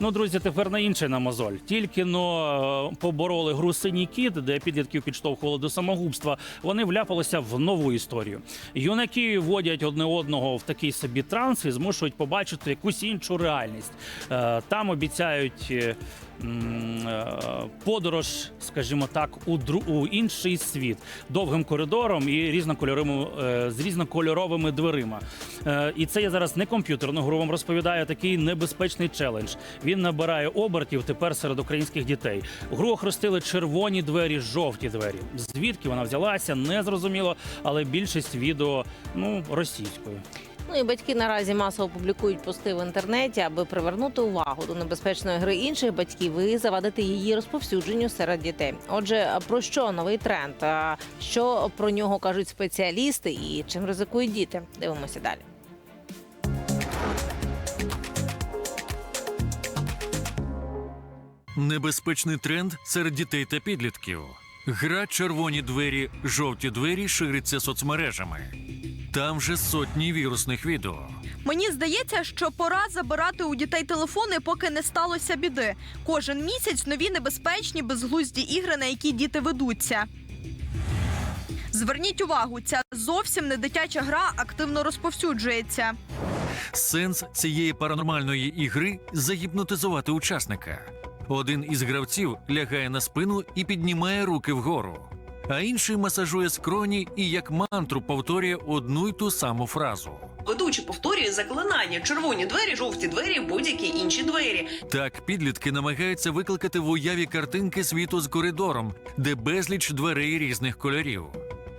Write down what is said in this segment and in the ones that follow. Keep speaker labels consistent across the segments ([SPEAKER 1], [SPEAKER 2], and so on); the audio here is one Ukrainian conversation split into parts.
[SPEAKER 1] Ну, друзі, тепер на інше на мозоль. Тільки но е, побороли гру синій кіт, де підлітків підштовхували до самогубства. Вони вляпалися в нову історію. Юнаки вводять одне одного в такий собі транс і змушують побачити якусь іншу реальність. Е, Там обіцяють. Е, Подорож, скажімо так, у у інший світ довгим коридором і різнокольоровими е, з різнокольоровими дверима. Е, І це я зараз не комп'ютерну гру вам розповідаю, такий небезпечний челендж. Він набирає обертів тепер серед українських дітей. Гру охрестили червоні двері, жовті двері. Звідки вона взялася, не зрозуміло, але більшість відео ну російською.
[SPEAKER 2] Ну і батьки наразі масово публікують пости в інтернеті, аби привернути увагу до небезпечної гри інших батьків і завадити її розповсюдженню серед дітей. Отже, про що новий тренд? Що про нього кажуть спеціалісти і чим ризикують діти? Дивимося далі.
[SPEAKER 3] Небезпечний тренд серед дітей та підлітків. Гра червоні двері, жовті двері шириться соцмережами. Там же сотні вірусних відео.
[SPEAKER 4] Мені здається, що пора забирати у дітей телефони, поки не сталося біди. Кожен місяць нові небезпечні безглузді ігри, на які діти ведуться. Зверніть увагу, ця зовсім не дитяча гра активно розповсюджується.
[SPEAKER 3] Сенс цієї паранормальної ігри загіпнотизувати учасника. Один із гравців лягає на спину і піднімає руки вгору, а інший масажує скроні і як мантру повторює одну й ту саму фразу.
[SPEAKER 5] Ведучий повторює заклинання: червоні двері, жовті двері, будь-які інші двері.
[SPEAKER 3] Так підлітки намагаються викликати в уяві картинки світу з коридором, де безліч дверей різних кольорів.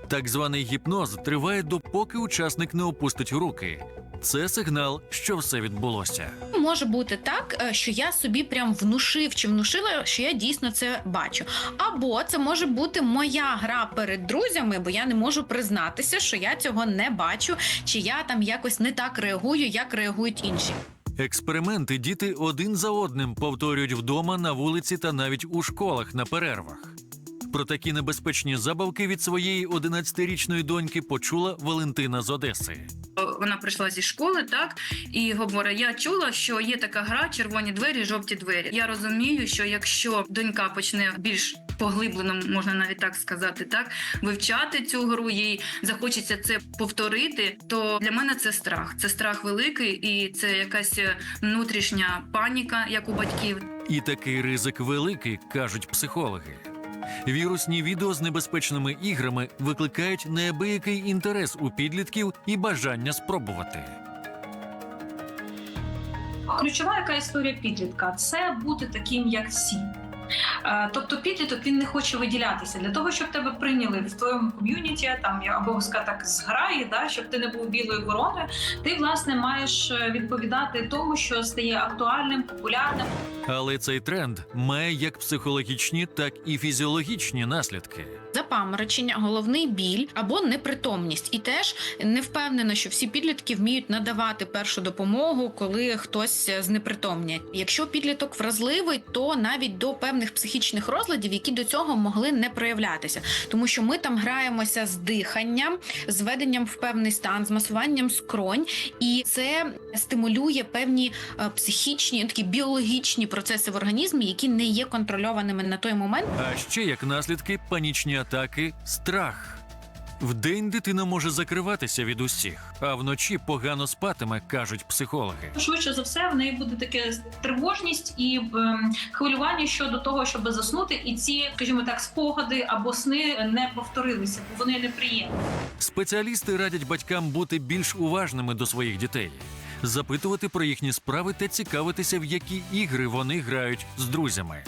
[SPEAKER 3] Так званий гіпноз триває допоки учасник не опустить руки. Це сигнал, що все відбулося.
[SPEAKER 6] Може бути так, е, що я собі прям внушив чи внушила, що я дійсно це бачу. Або це може бути моя гра перед друзями, бо я не можу признатися, що я цього не бачу, чи я там якось не так реагую, як реагують інші.
[SPEAKER 3] Експерименти діти один за одним повторюють вдома, на вулиці та навіть у школах на перервах. Про такі небезпечні забавки від своєї 11-річної доньки почула Валентина з Одеси.
[SPEAKER 7] Вона прийшла зі школи, так і говорить: я чула, що є така гра червоні двері, жовті двері. Я розумію, що якщо донька почне більш поглиблено, можна навіть так сказати, так вивчати цю гру, їй захочеться це повторити. То для мене це страх. Це страх великий, і це якась внутрішня паніка, як у батьків.
[SPEAKER 3] І такий ризик великий, кажуть психологи. Вірусні відео з небезпечними іграми викликають неабиякий інтерес у підлітків і бажання спробувати.
[SPEAKER 8] Ключова яка історія підлітка це бути таким, як всі. Е, Тобто підліток він не хоче виділятися для того, щоб тебе прийняли в твоєму ком'юніті, там я або так зграї, да, щоб ти не був білою вороною. Ти власне маєш е, відповідати тому, що стає актуальним, популярним.
[SPEAKER 3] Але цей тренд має як психологічні, так і фізіологічні наслідки.
[SPEAKER 6] Запаморочення, головний біль або непритомність. І теж не впевнена, що всі підлітки вміють надавати першу допомогу, коли хтось знепритомнять. Якщо підліток вразливий, то навіть до певних психічних розладів, які до цього могли не проявлятися, тому що ми там граємося з диханням, з введенням в певний стан, з масуванням скронь, і це стимулює певні е, психічні, такі біологічні процеси в організмі, які не є контрольованими на той момент.
[SPEAKER 3] А ще як наслідки панічні атаки, страх. Вдень дитина може закриватися від усіх, а вночі погано спатиме, кажуть психологи.
[SPEAKER 8] Швидше за все, в неї буде таке тривожність і ем, хвилювання щодо того, щоб заснути, і ці, скажімо так, спогади або сни не повторилися, бо вони неприємні.
[SPEAKER 3] Спеціалісти радять батькам бути більш уважними до своїх дітей, запитувати про їхні справи та цікавитися, в які ігри вони грають з друзями,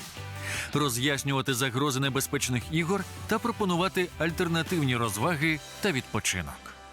[SPEAKER 3] роз'яснювати загрози небезпечних ігор та пропонувати альтернативні розваги та відпочинок.